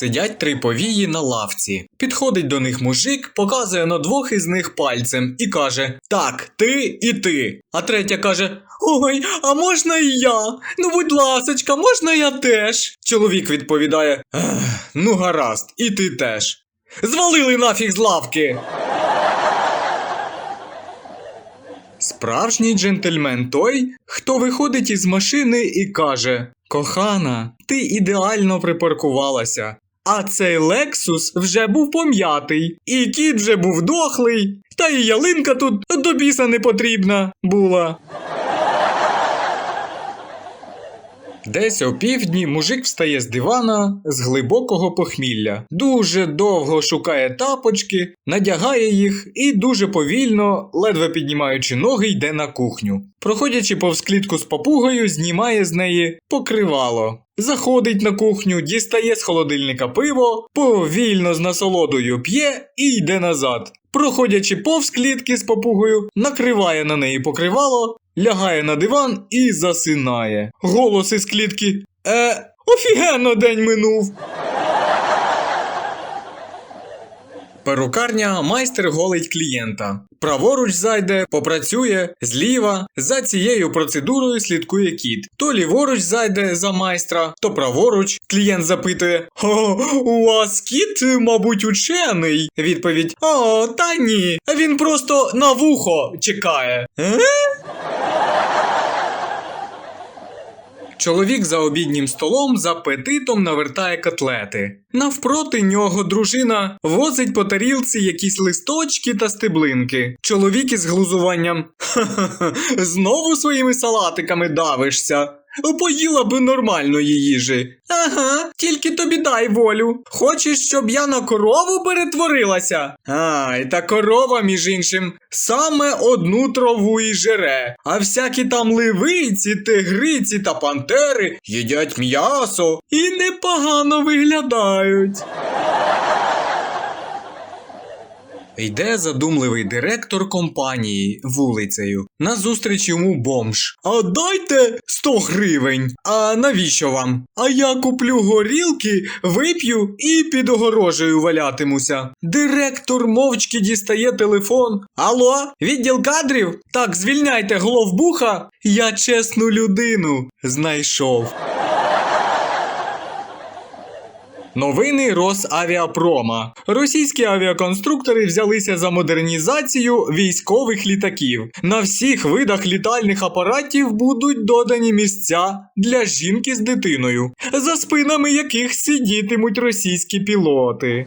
Сидять три повії на лавці. Підходить до них мужик, показує на двох із них пальцем і каже: Так, ти і ти. А третя каже: Ой, а можна і я? Ну, будь ласочка, можна я теж? Чоловік відповідає: «Ех, Ну, гаразд, і ти теж. Звалили нафіг з лавки. Справжній джентльмен той, хто виходить із машини і каже: Кохана, ти ідеально припаркувалася. А цей Лексус вже був пом'ятий, і кіт вже був дохлий, та і ялинка тут до біса не потрібна була. Десь о півдні мужик встає з дивана з глибокого похмілля, дуже довго шукає тапочки, надягає їх і дуже повільно, ледве піднімаючи ноги, йде на кухню. Проходячи повз клітку з папугою, знімає з неї покривало. Заходить на кухню, дістає з холодильника пиво, повільно з насолодою п'є і йде назад. Проходячи повз клітки з папугою, накриває на неї покривало, лягає на диван і засинає. Голос із клітки. Е, офігенно день минув. Перукарня майстер голить клієнта. Праворуч зайде, попрацює, зліва. За цією процедурою слідкує кіт. То ліворуч зайде за майстра, то праворуч. Клієнт запитує: О, у вас кіт, мабуть, учений. Відповідь: О, та ні. Він просто на вухо чекає. Е? Чоловік за обіднім столом з апетитом навертає котлети. Навпроти нього дружина возить по тарілці якісь листочки та стеблинки. Чоловік із глузуванням «Ха-ха-ха, знову своїми салатиками давишся. Поїла би нормальної їжі. Ага, тільки тобі дай волю. Хочеш, щоб я на корову перетворилася? Ай, та корова, між іншим, саме одну траву і жере, а всякі там ливиці, тигриці та пантери їдять м'ясо і непогано виглядають. Йде задумливий директор компанії вулицею. Назустріч йому бомж. А дайте 100 гривень. А навіщо вам? А я куплю горілки, вип'ю і під огорожею валятимуся. Директор мовчки дістає телефон. Алло, відділ кадрів? Так, звільняйте головбуха. Я чесну людину знайшов. Новини Росавіапрома. Російські авіаконструктори взялися за модернізацію військових літаків. На всіх видах літальних апаратів будуть додані місця для жінки з дитиною, за спинами яких сидітимуть російські пілоти.